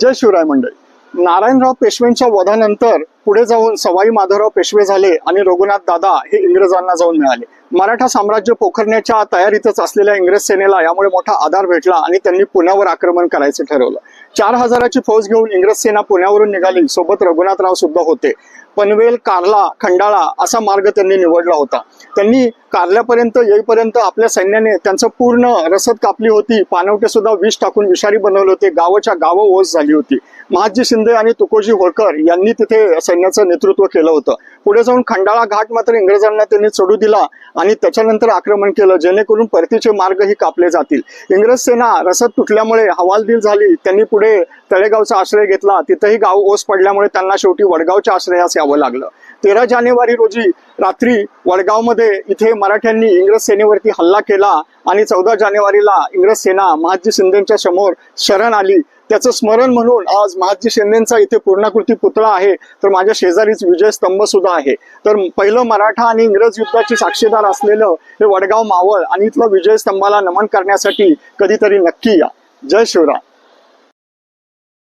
जय शिवराय मंडळी. नारायणराव पेशव्यांच्या वधानंतर पुढे जाऊन सवाई माधवराव पेशवे झाले आणि रघुनाथ दादा हे इंग्रजांना जाऊन मिळाले. मराठा साम्राज्य पोखरण्याच्या तयारीतच असलेल्या इंग्रज सेनेला यामुळे मोठा आधार भेटला आणि त्यांनी पुण्यावर आक्रमण करायचं ठरवलं. चार हजाराची फौज घेऊन इंग्रज सेना पुण्यावरून निघाली. सोबत रघुनाथराव सुद्धा होते. पनवेल कार्ला खंडाळा असा मार्ग त्यांनी निवडला होता. त्यांनी कारल्यापर्यंत येईपर्यंत आपल्या सैन्याने त्यांचं पूर्ण रसद कापली होती. पानवटे सुद्धा विष टाकून विषारी बनवले होते. गावाच्या गावं ओस झाली होती. महाजी शिंदे आणि तुकोजी होळकर यांनी तिथे सैन्याचं नेतृत्व केलं होतं. पुढे जाऊन खंडाळा घाट मात्र इंग्रजांना त्यांनी चढू दिला आणि त्याच्यानंतर आक्रमण केलं जेणेकरून परतीचे मार्गही कापले जातील. इंग्रज सेना रसद तुटल्यामुळे हवालदिल झाली. त्यांनी पुढे तळेगावचा आश्रय घेतला. तिथेही गाव ओस पडल्यामुळे त्यांना शेवटी वडगावच्या आश्रयास यावं लागलं. तेरा जानेवारी रोजी रात्री वडगावमध्ये इथे मराठ्यांनी इंग्रज सेनेवरती हल्ला केला आणि चौदा जानेवारीला इंग्रज सेना महाजी शिंदेच्या समोर शरण आली. त्याचं स्मरण म्हणून आज महाजी शिंदेचा इथे पूर्णाकृती पुतळा आहे. तर माझ्या शेजारीच विजय स्तंभ सुद्धा आहे. तर पहिलं मराठा आणि इंग्रज युद्धाची साक्षीदार असलेलं हे वडगाव मावळ आणि इथलं विजय स्तंभाला नमन करण्यासाठी कधीतरी नक्की या. जय शिवराय.